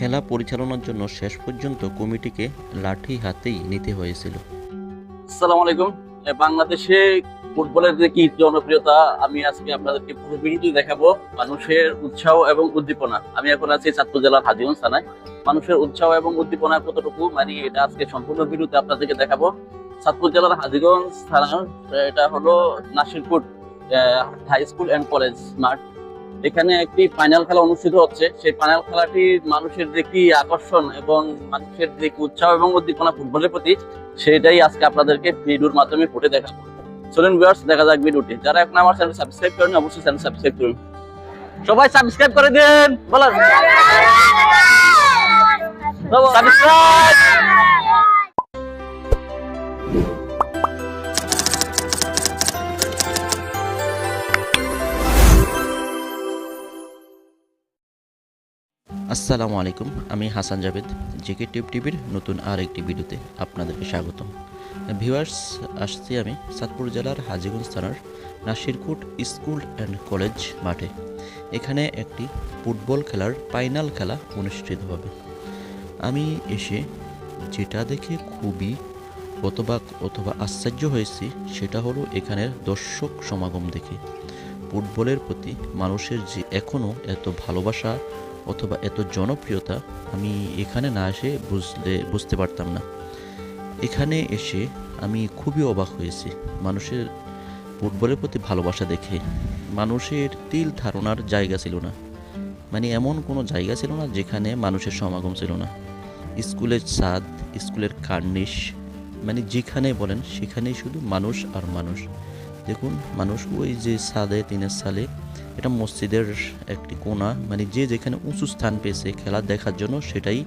খেলা পরিচালনার জন্য শেষ পর্যন্ত কমিটিকে লাঠি হাতেই নিতে হয়েছিল। আসসালামু আলাইকুম। বাংলাদেশে ফুটবলের যে কি জনপ্রিয়তা, আমি আজকে আপনাদেরকে পুরো ভিডিওটি দেখাবো মানুষের উৎসাহ এবং উদ্দীপনা। আমি এখন আছি চাঁদপুর জেলার হাজিগঞ্জ থানায়। মানুষের উৎসাহ এবং উদ্দীপনা কতটুকু মানে এটা আজকে সম্পূর্ণ ভিডিওতে আপনাদেরকে দেখাবো। চাঁদপুর জেলার হাজিগঞ্জ থানা এটা হলো Nasirpur high school and college মাঠ। এখানে একটি ফাইনাল খেলা অনুষ্ঠিত হচ্ছে। সেই ফাইনাল খেলাটি মানুষের যে কি আকর্ষণ এবং মানুষের যে কি উৎসাহ এবং উদ্দীপনা ফুটবলের প্রতি সেটাই আজকে আপনাদেরকে ভিডিওর মাধ্যমে ফুটে দেখাবো। চলুন ভিউয়ার্স দেখা যাক ভিডিওটি। যারা এখন আমার চ্যানেল সাবস্ক্রাইব করেন অবশ্যই চ্যানেল সাবস্ক্রাইব করুন। সবাই সাবস্ক্রাইব করে দেন। বলেন সাবস্ক্রাইব আসসালামু আলাইকুম, আমি হাসান জাভেদ, জেকে টিউব টিভির নতুন আর একটি ভিডিওতে আপনাদেরকে স্বাগতম। ভিউয়ার্স, আসছি আমি চাঁদপুর জেলার হাজিগঞ্জ থানার নাসিরকুট স্কুল অ্যান্ড কলেজ মাঠে। এখানে একটি ফুটবল খেলার ফাইনাল খেলা অনুষ্ঠিত হবে। আমি এসে যেটা দেখে খুবই অতবাক অথবা আশ্চর্য হয়েছি, সেটা হলো এখানের দর্শক সমাগম দেখে। ফুটবলের প্রতি মানুষের যে এখনও এত ভালোবাসা অথবা এত জনপ্রিয়তা আমি এখানে না এসে বুঝলে, বুঝতে পারতাম না। এখানে এসে আমি খুবই অবাক হয়েছি। মানুষের ফুটবলের প্রতি ভালোবাসা দেখে। মানুষের তিল ধারণার জায়গা ছিল না। মানে এমন কোনো জায়গা ছিল না যেখানে মানুষের সমাগম ছিল না। স্কুলের ছাদ স্কুলের কার্নিশ মানে যেখানে বলেন সেখানেই শুধু মানুষ আর মানুষ। দেখুন, মানুষ ওই যে ছাদে তিনের সালে এটা মসজিদের একটি কোনা মানে যে যেখানে উঁচু স্থান পেয়েছে খেলা দেখার জন্য সেটাই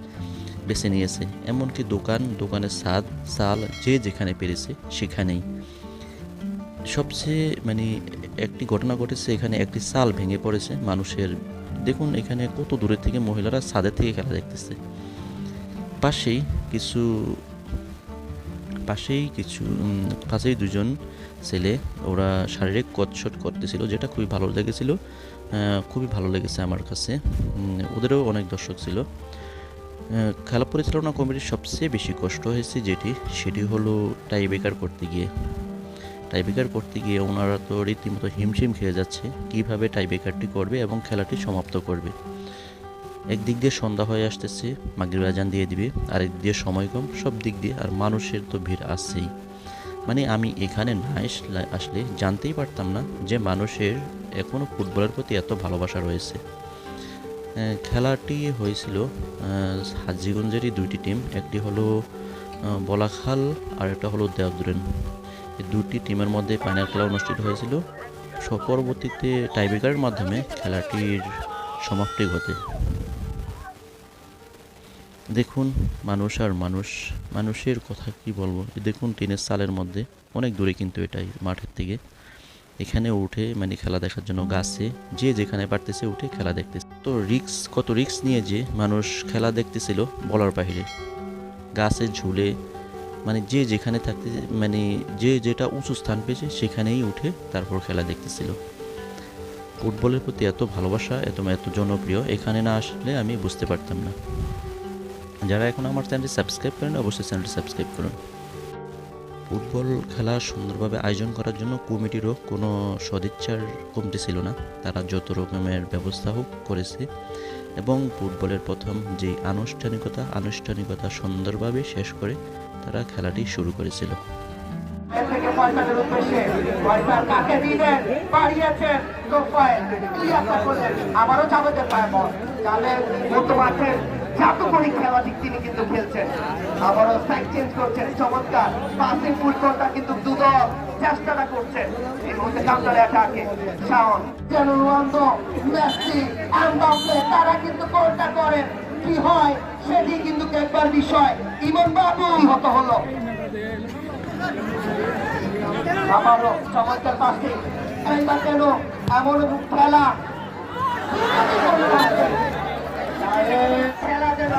বেছে নিয়েছে। এমনকি দোকান, দোকানের ছাদ চাল যে যেখানে পেরেছে সেখানেই। সবচেয়ে মানে একটি ঘটনা ঘটেছে, এখানে একটি সাল ভেঙে পড়েছে মানুষের। দেখুন, এখানে কত দূরের থেকে মহিলারা ছাদের থেকে খেলা দেখতেছে। পাশেই কিছু পাশেই কিছু পাশেই দুজন ছেলে ওরা শারীরিক কচ্ছট করতেছিল, যেটা খুবই ভালো লেগেছিল খুবই ভালো লেগেছে আমার কাছে। ওদেরও অনেক দর্শক ছিল। খেলা পরিচালনা কমিটির সবচেয়ে বেশি কষ্ট হয়েছে যেটি, সেটি হলো টাই বেকার করতে গিয়ে। টাই বেকার করতে গিয়ে ওনারা তো রীতিমতো হিমশিম খেয়ে যাচ্ছে, কীভাবে টাই বেকারটি করবে এবং খেলাটি সমাপ্ত করবে। একদিক দিয়ে সন্ধ্যা হয়ে আসতেছে, মাগরিব আজান দিয়ে দিবে, আরেক দিয়ে সময় কম সব দিক দিয়ে আর মানুষের তো ভিড় আসছেই মানে আমি এখানে না আসলে- জানতেই পারতাম না যে মানুষের এখনও ফুটবলের প্রতি এত ভালোবাসা রয়েছে। খেলাটি হয়েছিল হাজিগঞ্জেরই দুইটি টিম একটি হলো বলাখাল আর একটা হলো দেওদুরেন এই দুটি টিমের মধ্যে ফাইনাল খেলা অনুষ্ঠিত হয়েছিল। পরবর্তীতে টাইব্রেকারের মাধ্যমে খেলাটির সমাপ্তি ঘটে। দেখুন, মানুষ আর মানুষ, মানুষের কথা কি বলব? দেখুন, টিনের সালের মধ্যে অনেক দূরে কিন্তু এটাই, মাঠের থেকে এখানে উঠে মানে খেলা দেখার জন্য গাছে, যে যেখানে পারতেছে উঠে খেলা দেখতেছে। তো রিক্স কত রিক্স নিয়ে যে মানুষ খেলা দেখতেছিল বলার বাহিরে। গাছে ঝুলে মানে যে যেখানে থাকতে মানে যে যেটা উঁচু স্থান পেয়েছে সেখানেই উঠে তারপর খেলা দেখতেছিল। ফুটবলের প্রতি এত ভালোবাসা, এত এত জনপ্রিয়, এখানে না আসলে আমি বুঝতে পারতাম না। যারা এখন আমার চ্যানেলটি সাবস্ক্রাইব করেন অবশ্যই চ্যানেলটি সাবস্ক্রাইব করুন। ফুটবল খেলা সুন্দরভাবে আয়োজন করার জন্য কমিটিরও কোনো সদিচ্ছার কমতি ছিল না। তারা যত রকমের ব্যবস্থা হোক করেছে এবং ফুটবলের প্রথম যে আনুষ্ঠানিকতা আনুষ্ঠানিকতা সুন্দরভাবে শেষ করে তারা খেলাটি শুরু করেছিল। আবারও জাদুকরি খেলা দিক তিনি কিন্তু খেলছেন। আবারও সাইড চেঞ্জ করছেন। চমৎকার। পাসিং ফুলকনটা কিন্তু দুদল চেষ্টাটা করছেন। এই মুহূর্তে কাউন্টার অ্যাটাকে শাওন। রোনালদো, মেসি, এমবাপ্পে, তারা কিন্তু কোনটা করেন? কি হয় সেটি কিন্তু একবার বিষয়। ইমন বাবু হত হলো। আবারও চমৎকার পাশে একবার কেন এমন খেলা। খেলা যেন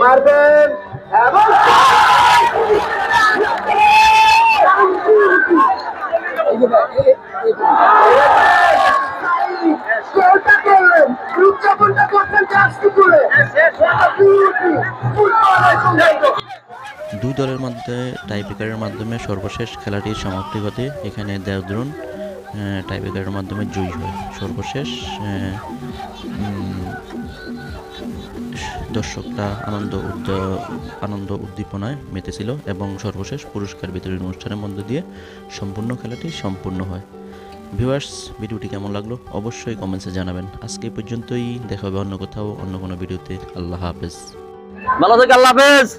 মারবেন এবং গোলটা করলেন উদযাপনটা চাষটি করে দুই দলের মধ্যে টাইব্রেকারের মাধ্যমে সর্বশেষ খেলাটির সমাপ্তি ঘটে। এখানে দেওদ্রুন টাইব্রেকারের মাধ্যমে জয়ী হয়। সর্বশেষ দর্শকরা আনন্দ উদ্দ- আনন্দ উদ্দীপনায় মেতেছিল এবং সর্বশেষ পুরস্কার বিতরণ অনুষ্ঠানের মধ্য দিয়ে সম্পূর্ণ খেলাটি সম্পূর্ণ হয়। ভিউয়ার্স ভিডিওটি কেমন লাগল? অবশ্যই কমেন্টসে জানাবেন। আজকে পর্যন্তই। দেখা হবে অন্য কোথাও অন্য কোনো ভিডিওতে। আল্লাহ হাফেজ। ভালো থেকে আল্লাহ হাফেজ।